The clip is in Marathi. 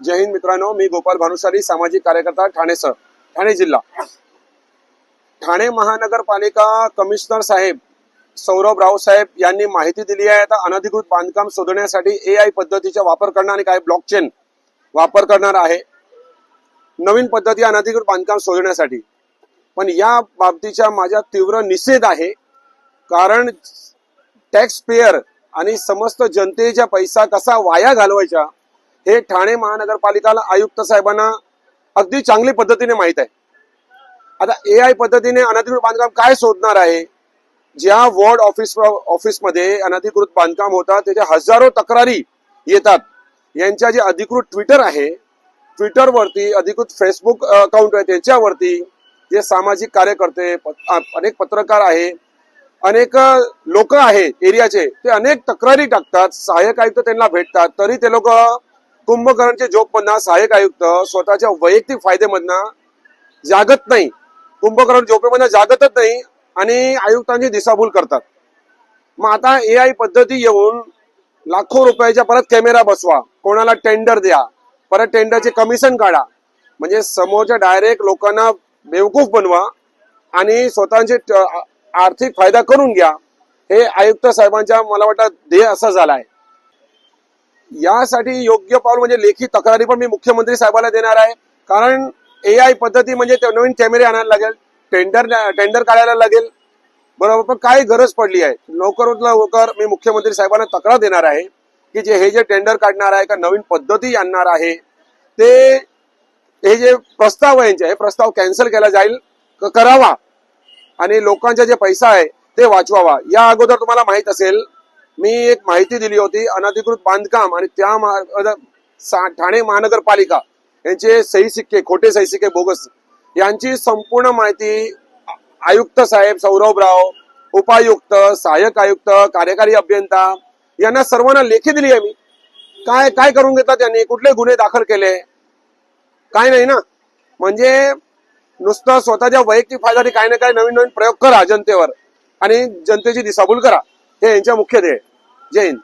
जय हिंद मित्रांनो मी गोपाल भानुसारी सामाजिक कार्यकर्ता ठाणे सर ठाणे जिल्हा. ठाणे महानगरपालिका कमिशनर साहेब सौरभ रावसाहेब यांनी माहिती दिली आहे आता अनधिकृत बांधकाम शोधण्यासाठी ए आय पद्धतीचा वापर करणार आणि काही ब्लॉकचेन वापर करणार आहे. नवीन पद्धती अनधिकृत बांधकाम शोधण्यासाठी. पण या बाबतीचा माझा तीव्र निषेध आहे कारण टॅक्स पेयर आणि समस्त जनतेचा पैसा कसा वाया घालवायचा हे ठाणे महानगरपालिकाला आयुक्त साहेबांना अगदी चांगली पद्धतीने माहीत आहे. आता ए आय पद्धतीने अनधिकृत बांधकाम काय शोधणार आहे? ज्या वॉर्ड ऑफिस ऑफिसमध्ये अनधिकृत बांधकाम होतात त्याच्या हजारो तक्रारी येतात. यांच्या जे अधिकृत ट्विटर आहे ट्विटरवरती अधिकृत फेसबुक अकाउंट आहे त्याच्यावरती जे सामाजिक कार्यकर्ते अनेक पत्रकार आहे अनेक लोक आहेत एरियाचे ते अनेक तक्रारी टाकतात सहाय्यक आयुक्त त्यांना भेटतात तरी ते लोक कुंभकर्णचे जॉब मधनं सहाय्यक आयुक्त स्वतःच्या वैयक्तिक फायदेमधनं जागत नाही. कुंभकर्ण झोपेमधनं जागतच नाही आणि आयुक्तांची दिशाभूल करतात. मग आता ए आय पद्धती येऊन लाखो रुपयाच्या परत कॅमेरा बसवा. कोणाला टेंडर द्या. परत टेंडरचे कमिशन काढा. म्हणजे समोरच्या डायरेक्ट लोकांना बेवकूफ बनवा आणि स्वतःचे आर्थिक फायदा करून घ्या. हे आयुक्त साहेबांच्या मला वाटतं ध्येय असं झालं आहे. यासाठी योग्य पाऊल म्हणजे लेखी तक्रारी पण मी मुख्यमंत्री साहेबांना देणार आहे. कारण ए आय पद्धती म्हणजे ते नवीन कॅमेरे आणायला लागेल टेंडर टेंडर काढायला लागेल. बरोबर पण काय गरज पडली आहे. लवकरात लवकर मी मुख्यमंत्री साहेबांना तक्रार देणार आहे की जे हे जे टेंडर काढणार आहे का नवीन पद्धती आणणार आहे ते हे जे प्रस्ताव आहे यांचे हे प्रस्ताव कॅन्सल केला जाईल. करावा. आणि लोकांचा जे पैसा आहे ते वाचवावा. या अगोदर तुम्हाला माहीत असेल मी एक माहिती दिली होती अनधिकृत बांधकाम आणि त्या ठाणे महानगरपालिका यांचे सही सिक्के खोटे सही सिक्के बोगस यांची संपूर्ण माहिती आयुक्त साहेब सौरभराव उपायुक्त सहाय्यक आयुक्त कार्यकारी अभियंता यांना सर्वांना लेखी दिली आहे मी. काय काय करून घेतात त्यांनी कुठले गुन्हे दाखल केले? काय नाही ना? म्हणजे नुसतं स्वतःच्या वैयक्तिक फायद्यासाठी काही ना काही नवीन नवीन प्रयोग करा जनतेवर आणि जनतेची दिशाभूल करा. हे यांच्या मुख्य ध्येय. जय हिंद